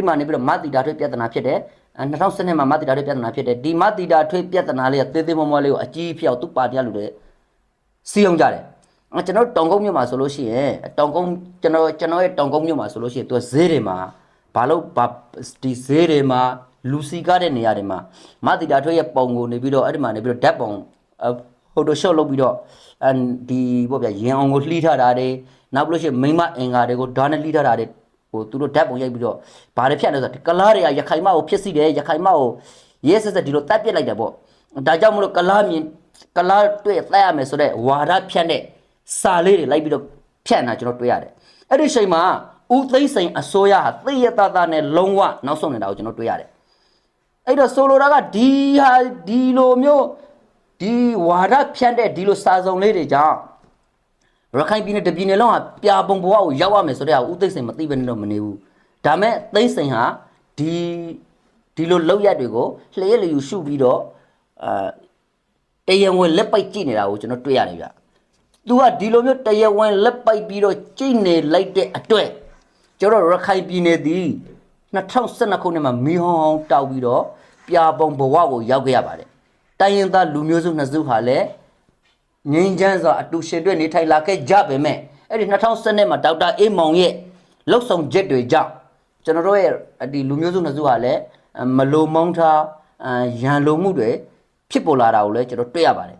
ဒီမှာနေပြီးတော့မတီတာထွေးပြဿနာဖြစ်တယ်အဲ2012မှာမတီတာထွေးပြဿနာဖြစ်တယ်ဒီမတီတာထွေးပြဿနာလေးကသေးသေးမွားမွားလေးကိုအကြီးဖျောက်သူ့ပါတီကလူတွေစီအောင်ကြတယ်အဲကျွန်တော်တို့တောင်ကုန်းမြို့မှာဆိုလို့ရှိရင်တောင်ကုန်းကျွန်တော်ကျွန်တော်ရဲ့တောင်ကုန်းမြို့မှာဆိုလို့ရှိရင်သူကဈေးတွေမှာဘာလို့ဘာဒီဈေးတွေမှာလူစီကားတဲ့နေရာတွေမှာမတီတာထွေးရဲ့ပုံကိုနေပြီးတော့အဲ့ဒီမှာနေပြီးတော့ဓာတ်ပုံဖိုတိုရှော့လုပ်ပြီးတော့အဲဒီပေါ့ဗျာရင်အောင်ကိုလှီးထားတာတွေနောက်ပြီးလို့ရှိရင်မိမအင်္ကာတွေကိုဓာတ်နဲ့လှီးထားတာတွေ ဟိုသူတို့ဓာတ်ပုံရိုက်ပြီးတော့ဘာတွေဖြတ်လဲဆိုတော့ကလားတွေကရခိုင်မကိုဖြစ်စီတယ်ရခိုင်မကိုရဲဆက်ဆက်ဒီလိုတက်ပစ်လိုက်တယ်ပေါ့ဒါကြောင့်မလို့ကလားမြင်ကလားတွေ့တက်ရမယ်ဆိုတော့ဝါဒဖြတ်တဲ့စာလေးတွေလိုက်ပြီးတော့ဖြတ်နေတာကျွန်တော်တွေ့ရတယ်အဲ့ဒီချိန်မှာဦးသိန်းစိန်အစိုးရဟာသိရတသားနဲ့လုံးဝနောက်ဆုံးနေတာကိုကျွန်တော်တွေ့ရတယ်အဲ့တော့ဆိုလိုတာကဒီဟာဒီလိုမျိုးဒီဝါဒဖြတ်တဲ့ဒီလိုစာစုံလေးတွေကြောင့် ရခိုင်ပြည်နယ်တပြည်နယ်လုံးဟာပြာပုံဘဝကိုရောက်ရမယ်ဆိုတဲ့ဟာဦးသိန်းစိန်မသိဘဲနဲ့တော့မနေဘူးဒါမဲ့သိန်းစိန်ဟာဒီဒီလိုလောက်ရက်တွေကိုလျှက်လျူရှုပြီးတော့အာတရားဝင်လက်ပိုက်ကြည့်နေတာကိုကျွန်တော်တွေ့ရတယ်ဗျ။ तू ကဒီလိုမျိုးတရားဝင်လက်ပိုက်ပြီးတော့ကြည့်နေလိုက်တဲ့အတွက်ကျွန်တော်ရခိုင်ပြည်နယ်သည်2012ခုနှစ်မှာမီဟောင်းတောက်ပြီးတော့ပြာပုံဘဝကိုရောက်ခဲ့ရပါတယ်။တိုင်းရင်းသားလူမျိုးစုနှစ်စုဟာလည်း ငင်းချမ်းစွာအတူရှင်တွေ့နေထိုင်လာခဲ့ကြပေမဲ့အဲ့ဒီ2012မှာဒေါက်တာအေးမောင်ရဲ့လှုပ်ဆောင်ချက်တွေကြောင့်ကျွန်တော်တို့ရဲ့ဒီလူမျိုးစုနှစ်စုဟာလည်းမလိုမောင်းထားရန်လိုမှုတွေဖြစ်ပေါ်လာတာကိုလည်းကျွန်တော်တွေ့ရပါတယ်